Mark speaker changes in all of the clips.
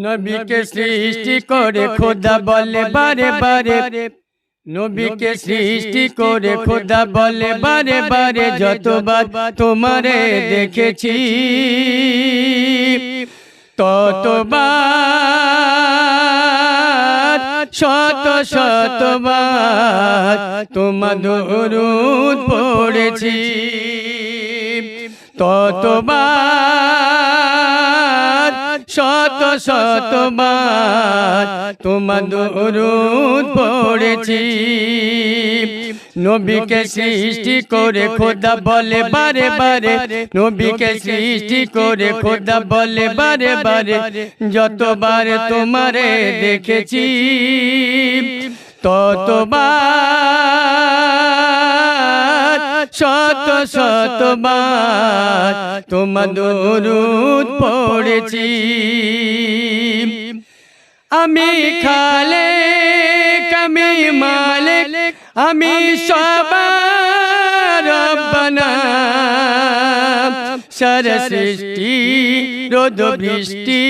Speaker 1: নবীকে সৃষ্টি করে খোদা বলে বারে বারে নবীকে সৃষ্টি করে খোদা বলে বারে বারে যতবার তোমারে দেখেছি। ততবার শত শতবার তোমার দরুদ পড়েছি। ততবার শত শতবার তোমার দরুদ পড়েছি। নবীকে সৃষ্টি করে খোদা বলে বারে বারে। নবীকে সৃষ্টি করে খোদা বলে বারে বারে। যতবার তোমারে দেখেছি, ততবার শত শতবার তোমার পড়েছি। আমি খালে কমি মালিক আমি সবার রব্বানা সার সৃষ্টি রোদ বৃষ্টি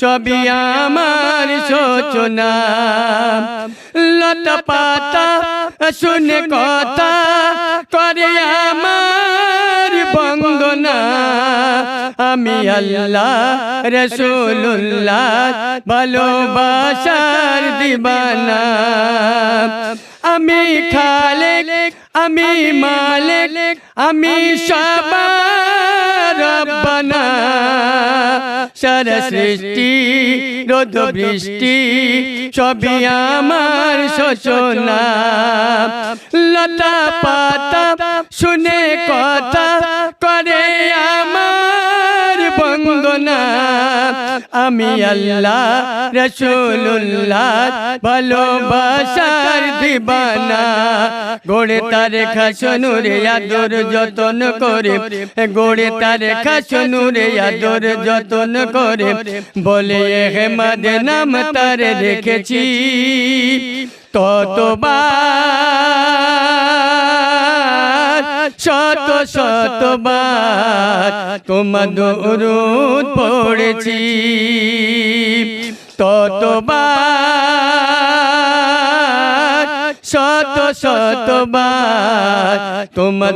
Speaker 1: সবই আমার সূচনা। লতা পাতা শুনে কথা করে আমার বন্দনা। আমি আল্লাহ রসুল্লাহ ভালোবাসার দিবানা। আমি খালেক, আমি মালিক, আমি সবার রব্বানা সারা সৃষ্টি রোদ বৃষ্টি সবই আমার শোষণা লতা পাতা শুনে কথা করে আমার আমি আল্লাহ রসুল্লাহ ভালোবাসার দিবানা। গোড়ে তার খাসনুরে আদর যতন করে। গোড়ে তার খাসনুরে আদর যতন করে। বলে হেমাদ নাম তার রেখেছি। ততবার শত শতবার তোমার পড়েছি। ততবার শত শতবার তোমার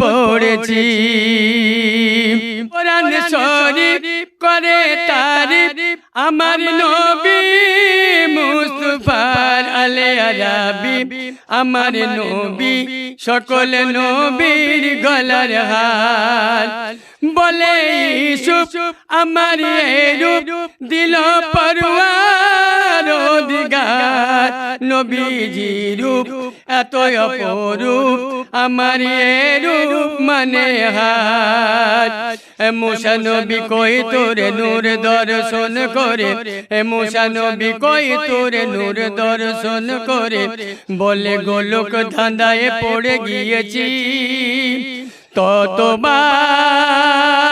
Speaker 1: পড়েছি। কোরআন শরীফ করে তারিফ আমার নবী। আরাবি আমার নবী সকল নবীর গলার হাল বলে ইসুফ আমার রূপ দিল পরওয়ার। অধিকার। নবীজি রূপ এত অপরূপ আমার রূপ মানে হাত। মুসা নবী কই তোরে নূর দর্শন করে? এ মুসা নবী কই তোরে নূর দর্শন করে? বলে গোলক ধাঁধায় পড়ে গিয়েছি। ততবার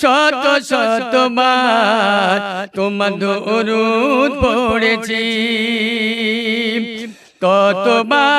Speaker 1: শত শতবার তোমার দরুদ পড়েছি। ততবার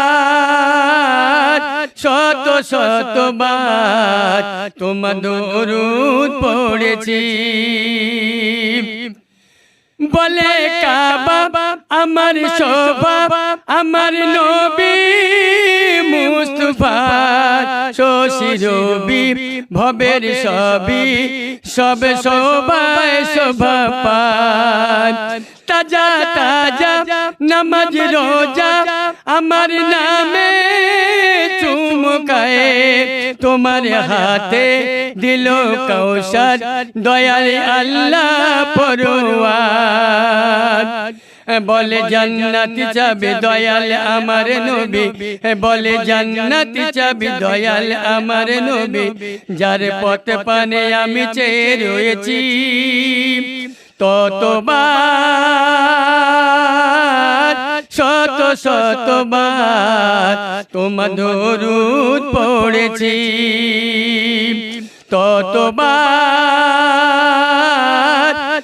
Speaker 1: শত শতবার তোমার দরুদ পড়েছি। বলে কাবা আমার শোভা আমার নবী। শশী রবি ভবের সবই সব শোভায় শোভা পায় তাজা তাজা নামাজ রোজা আমার নামে চুমকায় তোমার হাতে দিল কৌশল দয়াল আল্লাহ পরোয়ার। বলে জান্নাতি চাবি দয়াল আমার নবী। বলে জান্নাতি চাবি দয়াল আমার নবী। যার পথ পানে আমি চেয়ে রয়েছি। ততবার শত শতবার তোমার দরুদ পড়েছি। ততবার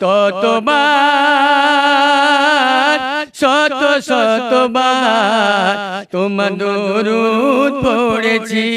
Speaker 1: ততবার শত শতবার তোমার দরুদ পড়েছি।